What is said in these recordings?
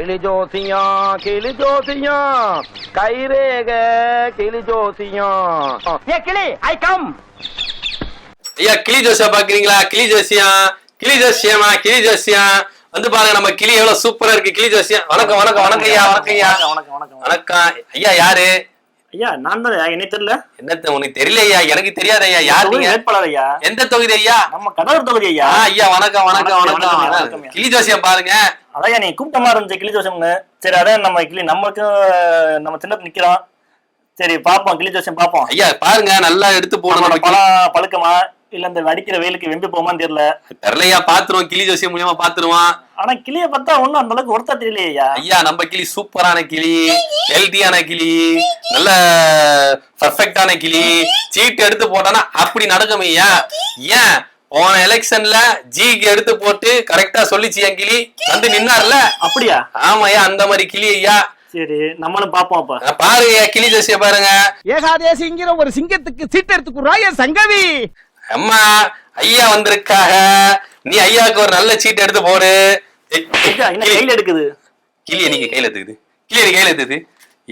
கிளி ஜோசியம் கைரேக கிளி ஜோசியம் ஏ கிளி ஐ கம். ஐயா கிளி ஜோசியா பாக்குறீங்களா கிளி ஜோசியம் கிளி ஜோசியமா கிளி ஜோசியம் வந்து பாருங்க நம்ம கிளி எவ்வளவு சூப்பரா இருக்கு. கிளி ஜோசியம் வணக்கம் வணக்கம் வணக்கம் ஐயா வணக்கம் ஐயா. வணக்கம் வணக்கம். வணக்கம். ஐயா யாரு? ஐயா நான் தான் என்ன தெரியல? என்னத்த உனக்கு தெரியல ஐயா? எனக்கு தெரியாது ஐயா. யார் நீங்க? வேட்பாளர் ஐயா. எந்த தொகுதி ஐயா? நம்ம கடலூர் தொகுதி ஐயா. ஐயா வணக்கம் வணக்கம் வணக்கம். கிளி ஜோசியம் பாருங்க. அதான் நீ கூப்பிட்ட மாதிரி இருந்துச்சு கிளி ஜோசம்னு சரி அதான் நம்ம கிளி நம்மளுக்கும் நம்ம சின்னத்து நிக்கிறோம். சரி பாப்போம் கிளி ஜோசம் பாப்போம் ஐயா பாருங்க நல்லா எடுத்து போடணும். பழம் பழுக்கமா இல்ல இந்த அடிக்கிற வெயிலுக்கு வெம்பி போமான்னு தெரியல. தெரியலையா பாத்துருவோம் கிளி ஜோசியம் மூலியமா பாத்துருவோம் ஆனா கிளிய பார்த்தா ஒண்ணும் அந்த அளவுக்கு ஒருத்தா தெரியலையா ஐயா நம்ம கிளி சூப்பரான கிளி. ஹெல்த்தியான கிளி நல்ல பர்ஃபெக்டான கிளி சீட் எடுத்து போட்டானா அப்படி நடக்கும் ஐயா ஏன்? போன எலெக்ஷன்ல ஜிக்கு எடுத்து போட்டு கரெக்டா சொல்லிச்சு என் கிளி. வந்து நின்னார்ல? அப்படியா? ஆமாய்யா அந்த மாதிரி கிளி ஐயா. சரி நம்மளும் பாப்போம் பாருங்க கிளி ஜோசிய பாருங்க. ஏகாதேசிங்கிற ஒரு சிங்கத்துக்கு சீட்டு எடுத்துக்குறாய சங்கவி. அம்மா ஐயா வந்திருக்காக. நீ ஐயாவுக்கு ஒரு நல்ல சீட் எடுத்து போடு. கையில எடுக்குது? கிளிய நீங்க கையில எடுத்துக்குது. கிளிய கையில எடுத்துது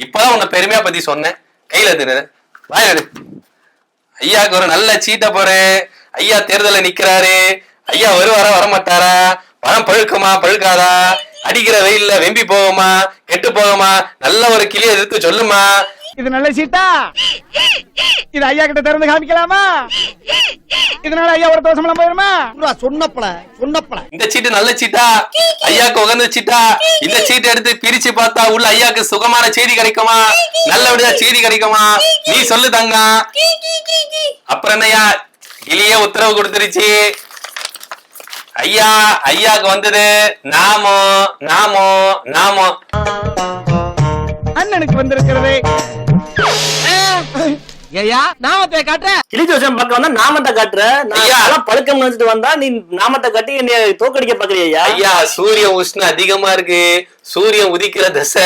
இப்பதான் உன்னை பெருமையா பத்தி சொன்னேன். கையில எடுத்துரு வாயில எடு. ஐயாக்கு ஒரு நல்ல சீட்டை போரு ஐயா தேர்தல்ல நிக்கிறாரு. ஐயா வருவாரா வரமாட்டாரா? பணம் பழுக்குமா? பழுக்காதா? அடிக்கிற வெயில்ல வெம்பி போகுமா? கெட்டு போகுமா? நல்ல ஒரு கிளிய எதிர்த்து சொல்லுமா? இது நல்ல சீட்டா? இது ஐயா கிட்ட திறந்து காமிக்கலாமா? இதனால ஐயா ஒரு தோசம் போயிருமா? சொன்னப்பல சொன்னப்பல. இந்த சீட்டு நல்ல சீட்டா? ஐயாக்கு உகந்த சீட்டா? இந்த சீட்டை எடுத்து பிரிச்சு பார்த்தா உள்ள ஐயாக்கு சுகமான செய்தி கிடைக்குமா? நல்லபடியா செய்தி கிடைக்குமா? நீ சொல்லு தங்கா. அப்புறம் என்னய்யா? கிளியே உத்தரவு கொடுத்துருச்சு. ஐயா ஐயாக்கு வந்தது நாமோ நாமோ நாமோ. அண்ணனுக்கு வந்திருக்கிறது. ஏயா நாமத்தை காட்ட கிளி ஜோசம் பார்க்க வந்தா நாமத்தை காட்டுற. நான் பழுக்கம் நினைச்சிட்டு வந்தா நீ நாமத்தை காட்டி என்னை தோக்கடிக்க பாக்குறியா ஐயா? சூரிய உஷ்ணம் அதிகமா இருக்கு. சூரியன் உதிக்கிற தசை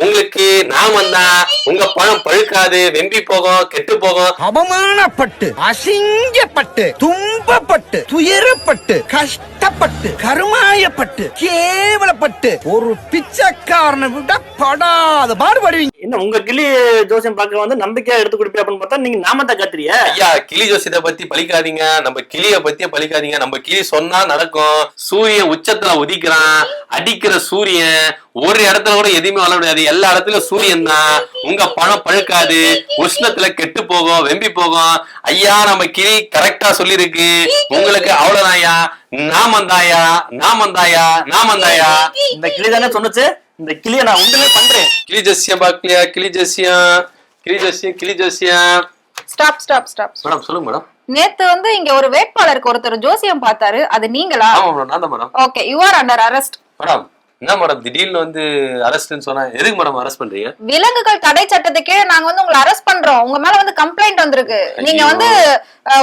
உங்களுக்கு நாமம் தான் உங்க பழம் பழுக்காது வெம்பி போகும் கெட்டு போகும். அவமானப்பட்டு அசிங்கப்பட்டு துன்பப்பட்டு துயரப்பட்டு கஷ்டப்பட்டு கருமாயப்பட்டு கேவலப்பட்டு ஒரு பிச்சைக்காரனை விட படாத பாடுபடுவீங்க. என்ன உங்க கிளி ஜோசியம் பார்க்க வந்து நம்பிக்கையா எடுத்து கொடுப்பீங்க அப்படின்னு பார்த்தா நீங்க நாமத்தை காட்டுறிய ஐயா கிளி ஜோசியத்தை பத்தி பழிக்காதீங்க. நம்ம கிளிய பத்தியே பழிக்காதீங்க. நம்ம கிளி சொன்னா நடக்கும். சூரியன் உச்சத்துல உதிக்கிறான். அடிக்கிற சூரியன் ஒரு இடத்துல கூட எதுவுமே வளர முடியாது. எல்லா இடத்துலயும் சூரியன் தான். உங்க பணம் பழுக்காது. உஷ்ணத்துல கெட்டு போகும் வெம்பி போகும். ஐயா நம்ம கிளி கரெக்டா சொல்லிருக்கு உங்களுக்கு அவ்வளவுதான் ஐயா நாமந்தாயா நாமந்தாயா நாமந்தாயா. இந்த கிளி தானே சொன்னுச்சு. இந்த கிளியை நான் உண்டுமே பண்றேன். கிளி ஜோசியம் பாக்கலையா கிளி ஜோசியம். கிளி ஜோசியம் கிளி ஜோசியம். ஸ்டாப் ஸ்டாப் ஸ்டாப் மேடம் சொல்லுங்க மேடம் நேத்து வந்து இங்க ஒரு வேட்பாளருக்கு ஒருத்தர் ஜோசியம் பார்த்தாரு. அது நீங்களா? ஆமா மேடம் நான் தான் madam okay you are under arrest madam என்ன மேடம் திடீர்னு வந்து அரெஸ்ட்னு சொன்னா எதுக்கு மேடம் அரெஸ்ட் பண்றீங்க? விலங்குகள் தடை சட்டத்துக்கு நாங்க வந்து உங்களை அரெஸ்ட் பண்றோம். உங்க மேல வந்து கம்ப்ளைண்ட் வந்திருக்கு. நீங்க. வந்து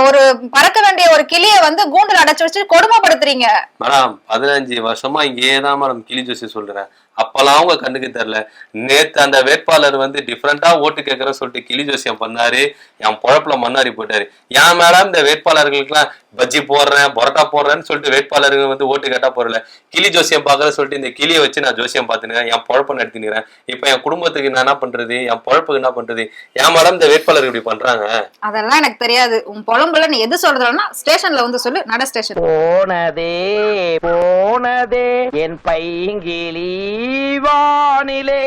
ஒரு பறக்க வேண்டிய ஒரு கிளிய வந்து கூண்டுல அடைச்சு வச்சு கொடுமைப்படுத்துறீங்க. மேடம் பதினஞ்சு வருஷமா இங்கேயே தான் மேடம் கிளி ஜோசி சொல்றேன். அப்பெல்லாம் அவங்க கண்ணுக்கு தெரியல. நேத்து அந்த வேட்பாளர் வந்து டிஃப்ரெண்டா ஓட்டு கேட்கறேன்னு சொல்லிட்டு கிளி ஜோசியம் பண்ணாரு. என் பொழப்புல மண்ணாரி போட்டாரு. ஏன் மேடம் இந்த வேட்பாளர்களுக்கெல்லாம் பஜ்ஜி போடுறேன் பரோட்டா போடுறேன்னு சொல்லிட்டு வேட்பாளர்கள் வந்து ஓட்டு கேட்டா போறல. கிளி ஜோசியம் பாக்குற சொல்லிட்டு இந்த கிளியை வச்சு நான் ஜோசியம் பார்த்துக்கிறேன் என் பொழப்ப நடத்தினுறேன் இப்ப என் குடும்பத்துக்கு நான் என்ன பண்றது? என் பொழப்புக்கு என்ன பண்றது? ஏன் மேடம் இந்த வேட்பாளர் இப்படி பண்றாங்க? அதெல்லாம் எனக்கு தெரியாது. உன் புலம்புல நீ எது சொல்றதுன்னா ஸ்டேஷன்ல வந்து சொல்லு நட ஸ்டேஷன். போனதே போனதே என் பைங்கிலி வானிலே.